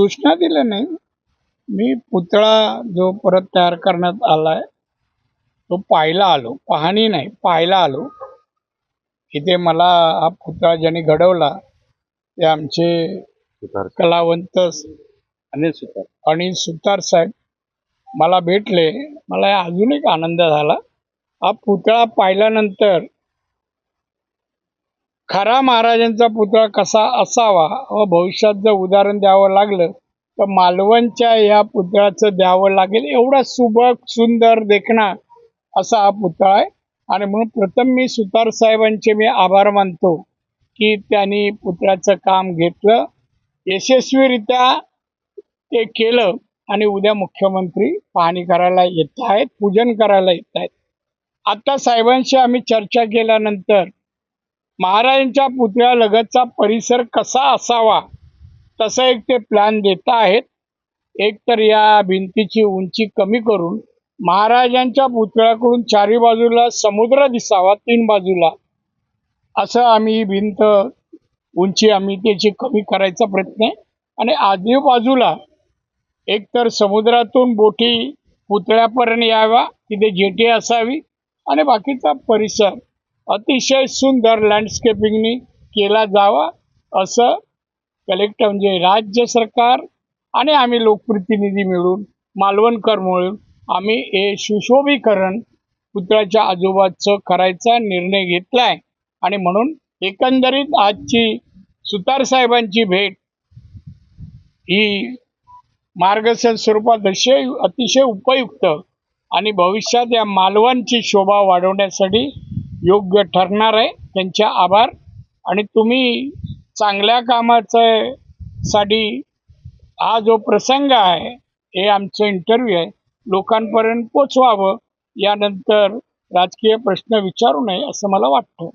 सूचना दिल्या नाही. मी पुतळा जो परत तयार करण्यात आलाय तो पाहायला आलो. पाहणी नाही पाहायला आलो. इथे मला हा पुतळा ज्यांनी घडवला ते आमचे कलावंत अनिल सुतार. अनिल सुतार साहेब मला भेटले. मला अजून एक आनंद झाला. हा पुतळा पाहिल्यानंतर खरा महाराजांचा पुतळा कसा असावा व भविष्यात जर उदाहरण द्यावं लागलं तर मालवणच्या या पुतळ्याचं द्यावं लागेल. एवढा सुबक सुंदर देखणा असा हा पुतळा आहे. आणि म्हणून प्रथम मी सुतार साहेबांचे मी आभार मानतो की त्यांनी पुतळ्याचं काम घेतलं. यशस्वीरित्या ते केलं आणि उद्या मुख्यमंत्री पाहणी करायला येत आहेत पूजन करायला येत आहेत. आता साहेबांशी आम्ही चर्चा केल्यानंतर महाराजांच्या पुतळ्यालगतचा परिसर कसा असावा? तसं एक ते प्लॅन देत आहेत. एक तर या भिंतीची उंची कमी करून महाराजांच्या पुतळ्याकडून चारी बाजूला समुद्र दिसावा तीन बाजूला. असं आम्ही भिंत उंची आम्ही त्याची कमी करायचा प्रयत्न आहे. आणि आजूबाजूला एक तर समुद्रातून बोटी पुतळ्यापर्यंत याव्या तिथे जेटी असावी आणि बाकीचा परिसर अतिशय सुंदर लँडस्केपिंगनी केला जावा असं कलेक्टर म्हणजे राज्य सरकार आणि आम्ही लोकप्रतिनिधी मिळून मालवणकर मिळून आम्ही हे सुशोभीकरण पुतळ्याच्या आजोबाचं करायचा निर्णय घेतला आहे आणि म्हणून एकंदरीत आजची सुतार साहेबांची भेट ही मार्गदर्शन स्वरूपात अतिशय अतिशय उपयुक्त आणि भविष्यात या मालवणची शोभा वाढवण्यासाठी योग्य ठरणार आहे. त्यांचे आभार. आणि तुम्ही चांगल्या कामाचं साठी हा जो प्रसंग आहे हे आमचं इंटरव्ह्यू आहे लोकांपर्यंत पोचवावं. यानंतर राजकीय प्रश्न विचारू नये असं मला वाटतं.